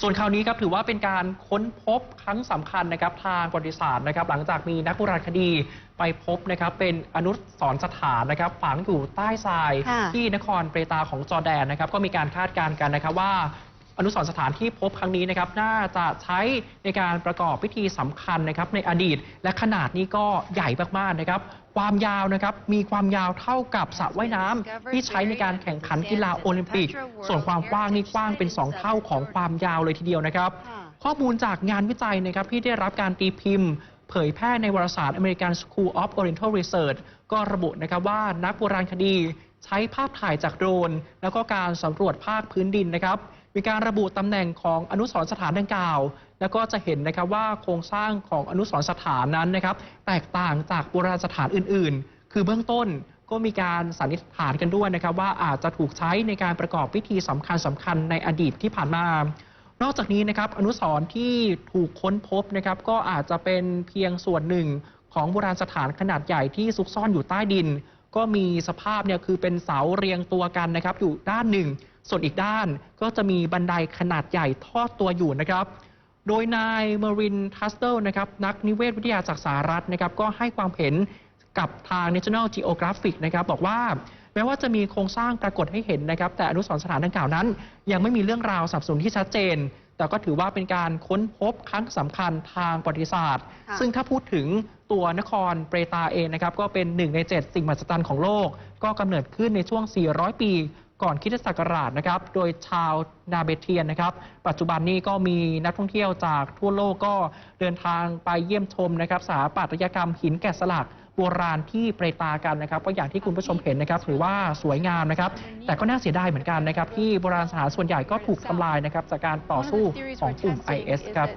ส่วนคราวนี้ครับถือว่าเป็นการค้นพบครั้งสำคัญนะครับทางประวัติศาสตร์นะครับ หลังจากมีนักโบราณคดีไปพบนะครับ เป็นอนุสรณ์สถานนะครับ ฝังอยู่ใต้ทรายค่ะที่นครเปตาของจอร์แดนนะครับ ก็มีการคาดการณ์กันนะครับว่า อนุสรณ์สถานที่พบครั้งนี้นะครับน่าจะใช้ในการประกอบพิธีสำคัญนะครับในอดีต และขนาดนี้ก็ใหญ่มากๆนะครับ ความยาวนะครับมีความยาวเท่ากับสระว่ายน้ำที่ใช้ในการแข่งขันกีฬาโอลิมปิก ส่วนความกว้างนี่กว้างเป็น 2 เท่าของความยาวเลยทีเดียวนะครับ ข้อมูลจากงานวิจัยนะครับที่ได้รับการตีพิมพ์เผยแพร่ในวารสาร American School of Oriental Research ก็ระบุนะครับว่านักโบราณคดี ใช้ภาพถ่ายจากโดรน แล้วก็การสำรวจภาคพื้นดินนะครับ มีการระบุตำแหน่งของอนุสรสถานดังกล่าว แล้วก็จะเห็นนะครับว่าโครงสร้างของอนุสรสถานนั้นนะครับ แตกต่างจากโบราณสถานอื่น ๆ คือเบื้องต้นก็มีการสันนิษฐานกันด้วยนะครับ ว่าอาจจะถูกใช้ในการประกอบพิธีสำคัญสคัญๆในอดีตที่ผ่านมา นอกจากนี้นะครับอนุสรณ์ที่ถูกค้นพบนะครับก็อาจจะเป็นเพียงส่วนหนึ่งของโบราณสถานขนาดใหญ่ที่ซุกซ่อนอยู่ใต้ดิน ก็มีสภาพเนี่ยคือเป็นเสาเรียงตัวกันนะครับอยู่ด้านหนึ่ง ส่วนอีกด้านก็จะมีบันไดขนาดใหญ่ทอดตัวอยู่นะครับ โดยนายเมรินทัสเตลนะครับนักนิเวศวิทยาจากสหรัฐนะครับก็ให้ความเห็นกับทาง National Geographic นะครับบอกว่าแม้ว่าจะมีโครงสร้างปรากฏให้เห็นนะครับ แต่อนุสรณ์สถานดังกล่าวนั้น ยังไม่มีเรื่องราวสับสนที่ชัดเจน แต่ก็ถือว่าเป็นการค้นพบครั้งสำคัญทางประวัติศาสตร์ ซึ่งถ้าพูดถึงตัวนครเปรตาเองนะครับ ก็เป็นหนึ่งใน 7 สิ่งมหัศจรรย์ของโลก ก็กำเนิดขึ้นในช่วง 400 ปี ก่อนคริสตศักราชนะครับ โดยชาวนาเบเทียนนะครับ ปัจจุบันนี้ก็มีนักท่องเที่ยวจากทั่วโลกก็เดินทางไปเยี่ยมชมนะครับสถาปัตยกรรมหินแกะสลักโบราณที่เปรตากันนะครับก็อย่างที่คุณผู้ชมเห็นนะครับถือว่าสวยงามนะครับ แต่ก็น่าเสียดายเหมือนกันนะครับ ที่โบราณสถานส่วนใหญ่ก็ถูกทำลายนะครับจากการต่อสู้ของกลุ่ม IS ครับ